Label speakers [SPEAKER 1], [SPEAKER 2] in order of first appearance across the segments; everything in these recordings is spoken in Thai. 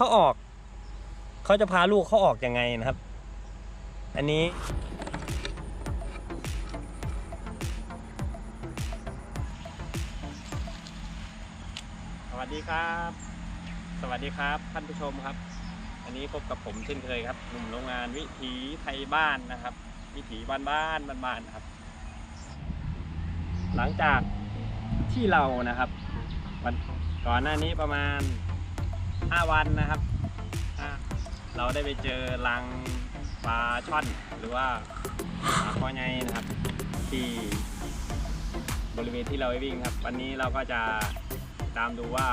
[SPEAKER 1] เขาออก เขาจะพาลูกเขาออกยังไงนะครับ อันนี้ สวัสดีครับ สวัสดีครับท่านผู้ชมครับ อันนี้พบกับผมเช่นเคยครับหนุ่มโรงงานวิถีไทยบ้านนะครับ วิถีบ้านบ้านบ้านบ้านครับ หลังจากที่เรานะครับวันก่อนหน้านี้ประมาณ 5 วันนะครับอ่าเราได้ไปเจอรังปลาช่อน หรือว่าปลาคอไงนะครับ ที่บริเวณที่เราไปวิ่งครับ วันนี้เราก็จะตามดูว่า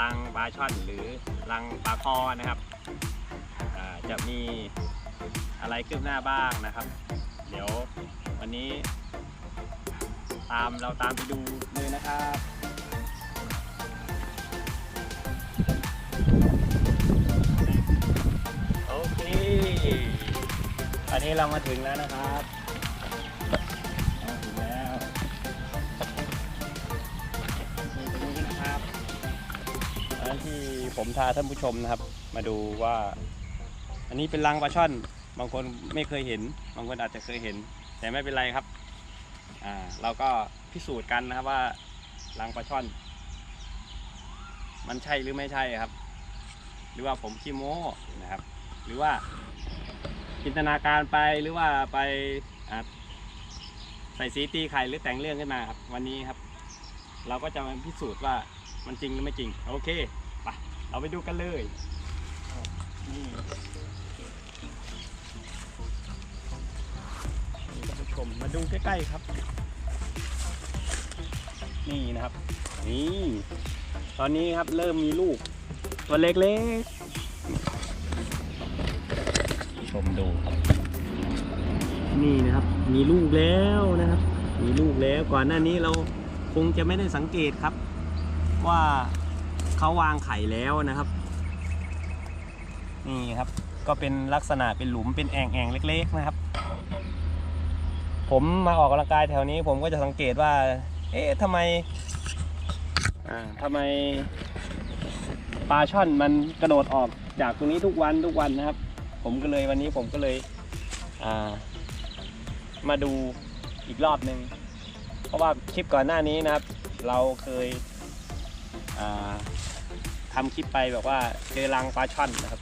[SPEAKER 1] รังปลาช่อนหรือรังปลาคอนะครับอ่าจะมีอะไรคืบหน้าบ้างนะครับ เดี๋ยววันนี้ ตามเราตามไปดูเลยนะครับ นี้เรามาถึงแล้วนะครับมาถึงแล้วนี่ตรงนี้นะครับตอนที่ผมพาท่านผู้ชมนะครับ มาดูว่า อันนี้เป็นรังปลาช่อน บางคนไม่เคยเห็น บางคนอาจจะเคยเห็น แต่ไม่เป็นไรครับ อ่า เราก็พิสูจน์กันนะครับว่ารังปลาช่อน มันใช่หรือไม่ใช่ครับ หรือว่าผมขี้โม้นะครับ หรือว่า จินตนาการไปหรือว่าไปใส่สีตีไข่หรือแต่งเรื่องขึ้นมาครับ วันนี้ครับ เราก็จะมาพิสูจน์ว่ามันจริงหรือไม่จริง โอเคไปเราไปดูกันเลยนี่ท่านผู้ชมมาดูใกล้ๆครับ นี่นะครับ นี่ ตอนนี้ครับเริ่มมีลูก ตัวเล็กๆ มดูครับนี่นะครับมีลูกแล้วนะครับ มีลูกแล้วก่อนหน้านี้เราคงจะไม่ได้สังเกตครับ ว่าเขาวางไข่แล้วนะครับ นี่ครับก็เป็นลักษณะเป็นหลุมเป็นแอ่งแองๆเล็ก ๆนะครับ ผมมาออกกำลังกายแถวนี้ผมก็จะสังเกตว่า เอ๊ะทำไมอ่าทำไมปลาช่อนมันกระโดดออกจากตรงนี้ทุกวันทุกวันนะครับ ผมก็เลยวันนี้ผมก็เลยามาดูอีกรอบหนึ่งเพราะว่าคลิปก่อนหน้านี้นะครับ เราเคยอ่าทำคลิปไปแบบว่าเจอรังปลาช่อนนะครับ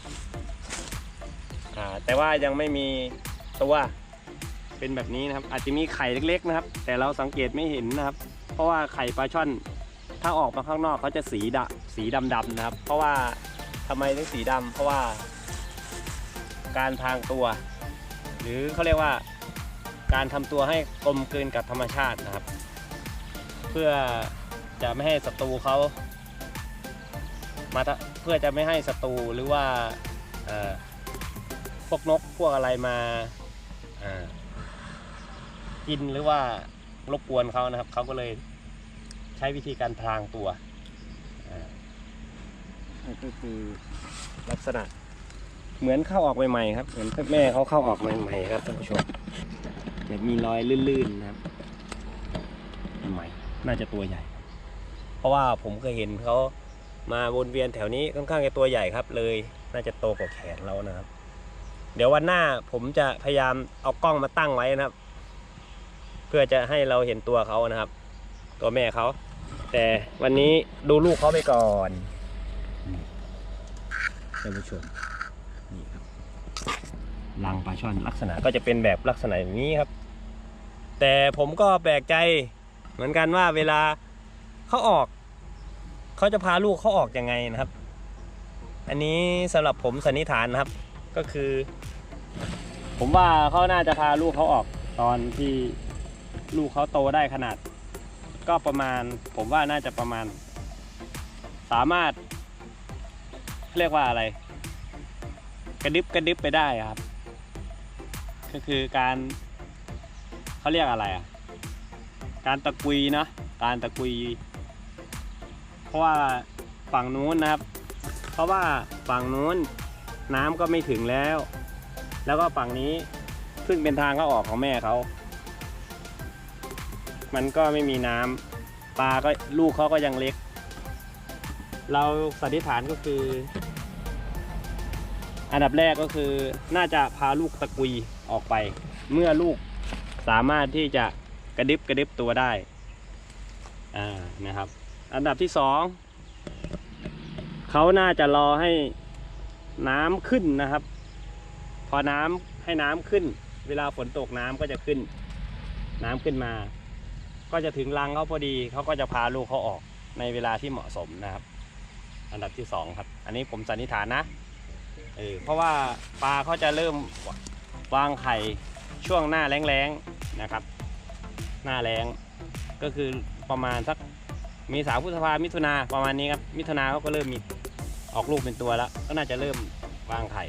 [SPEAKER 1] แต่ว่ายังไม่มีตัวเป็นแบบนี้นะครับ อาจจะมีไข่เล็ก ๆ นะครับ แต่เราสังเกตไม่เห็นนะครับ เพราะว่าไข่ปลาช่อน ถ้าออกมาข้างนอกเขาจะสีดะสีดำๆนะครับ เพราะว่าทำไมถึงสีดำเพราะว่า การพรางตัว หรือเขาเรียกว่าการทำตัวให้กลมกลืนกับธรรมชาตินะครับ เพื่อจะไม่ให้ศัตรูเขามาเพื่อจะไม่ให้ศัตรูหรือว่าพวกนกพวกอะไรมากินหรือว่ารบกวนเขานะครับเขาก็เลยใช้วิธีการพรางตัวอ่นี่ก็คือลักษณะ เหมือนเข้าออกใหม่ๆครับ เหมือนแม่เขาเข้าออกใหม่ๆครับท่านผู้ชมจะมีรอยลื่นๆนะครับใหม่น่าจะตัวใหญ่ เพราะว่าผมเคยเห็นเขามาวนเวียนแถวนี้ค่อนข้างจะตัวใหญ่ครับ เลยน่าจะโตกว่าแขนเรานะครับ เดี๋ยววันหน้าผมจะพยายามเอากล้องมาตั้งไว้นะครับ เพื่อจะให้เราเห็นตัวเขานะครับ ตัวแม่เขา แต่วันนี้ดูลูกเขาไปก่อนท่านผู้ชม รังปลาช่อนลักษณะก็จะเป็นแบบลักษณะอย่างนี้ครับ แต่ผมก็แปลกใจเหมือนกันว่าเวลาเขาออกเขาจะพาลูกเขาออกยังไงนะครับ อันนี้สำหรับผมสันนิษฐานนะครับ ก็คือ ผมว่าเขาน่าจะพาลูกเขาออกตอนที่ลูกเขาโตได้ขนาด ก็ประมาณ ผมว่าน่าจะประมาณ สามารถ เรียกว่าอะไร กระดึบกระดึบไปได้ครับ ก็คือการเขาเรียกอะไรอะ การตะกุยเนาะการตะกุย เพราะว่าฝั่งนู้นนะครับ เพราะว่าฝั่งนู้นน้ำก็ไม่ถึงแล้ว แล้วก็ฝั่งนี้ซึ่งเป็นทางเข้าออกของแม่เขา มันก็ไม่มีน้ำปลาก็ลูกเขาก็ยังเล็ก เราสันนิษฐานก็คือ อันดับแรกก็คือน่าจะพาลูกตะกุย ออกไปเมื่อลูกสามารถที่จะกระดิบกระดิบตัวได้อ่านะครับ อันดับที่สองเขาน่าจะรอให้น้ำขึ้นนะครับ พอน้ำให้น้ำขึ้น เวลาฝนตกน้ำก็จะขึ้น น้ำขึ้นมา ก็จะถึงรังเขาพอดีเขาก็จะพาลูกเขาออกในเวลาที่เหมาะสมนะครับ อันดับที่สองครับ อันนี้ผมสันนิษฐานนะเออเพราะว่าปลาเขาจะเริ่ม วางไข่ช่วงหน้าแล้งๆนะครับ หน้าแล้งก็คือประมาณสักมีสาวพฤษภามิถุนาประมาณนี้ครับมิถุนาเขาก็เริ่มมีออกลูกเป็นตัวแล้ว ก็น่าจะเริ่มวางไข่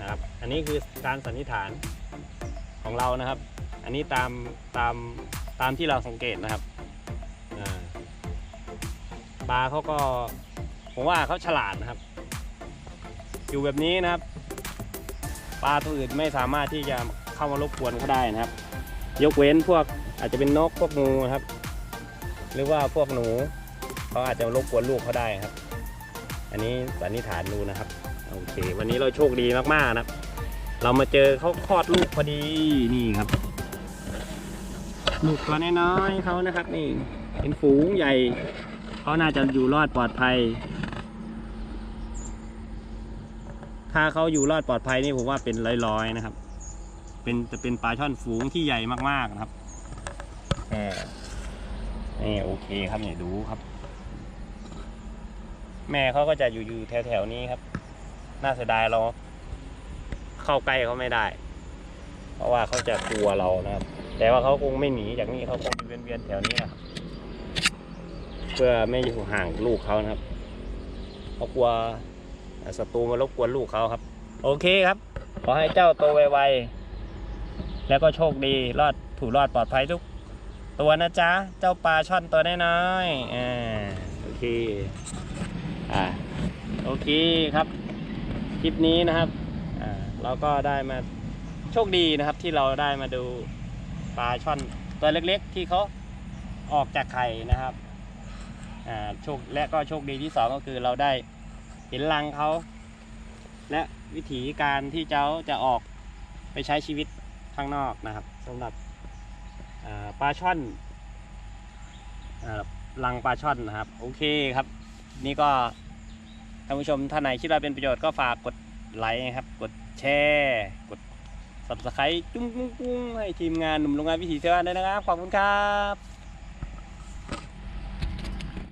[SPEAKER 1] นะครับ อันนี้คือการสันนิษฐานของเรานะครับ อันนี้ตามตามตามที่เราสังเกตนะครับปลาเขาก็ผมว่าเขาฉลาดนะครับ อยู่แบบนี้นะครับ ปลาตัวอื่นไม่สามารถที่จะเข้ามารบกวนเขาได้นะครับ ยกเว้นพวกอาจจะเป็นนกพวกงูนะครับ หรือว่าพวกหนูเขาอาจจะรบกวนลูกเขาได้ครับ อันนี้สันนิษฐานดูนะครับโอเค วันนี้เราโชคดีมากๆนะครับ เรามาเจอเขาคลอดลูกพอดีนี่ครับลูกตัวน้อยๆเขานะครับ นี่เป็นฝูงใหญ่เขาน่าจะอยู่รอดปลอดภัย ถ้าเขาอยู่รอดปลอดภัยนี่ผมว่าเป็นร้อยๆนะครับ เป็นจะเป็นปลาช่อนฝูงที่ใหญ่มากๆนะครับอ่านี่โอเคครับเนี่ยดูครับ แม่เขาก็จะอยู่อยู่แถวๆนี้ครับ น่าเสียดายเรา เข้าใกล้เขาไม่ได้ เพราะว่าเขาจะกลัวเรานะครับ แต่ว่าเขาคงไม่หนีจากนี่เขาคงเวียนๆแถวนี้นะครับเพื่อไม่อยู่ห่างลูกเขานะครับเขากลัว ศัตรูมารบกวนลูกเขาครับ โอเคครับ ขอให้เจ้าโตไวๆแล้วก็โชคดีรอดถูกรอดปลอดภัยทุก ตัวนะจ๊ะ เจ้าปลาช่อนตัวน้อยๆอ่าโอเคอ่าโอเคครับคลิปนี้นะครับอ่าเราก็ได้มาโชคดีนะครับที่เราได้มาดูปลาช่อนตัวเล็กๆ ที่เขาออกจากไข่นะครับอ่าโชคและก็โชคดีที่สองก็คือเราได้ ห็นรังเขาและวิธีการที่เจ้าจะออกไปใช้ชีวิตข้างนอกนะครับสำหรับปลาช่อนรังปลาช่อนนะครับ โอเคครับ นี่ก็ท่านผู้ชมท่านไหนคิดว่าเป็นประโยชน์ก็ฝากกดไลค์ครับ กดแชร์กด subscribe จุ้งกุ้งกุ้งให้ทีมงานหนุ่มโรงงานวิถีเซวันด้วยนะครับ ขอบคุณครับ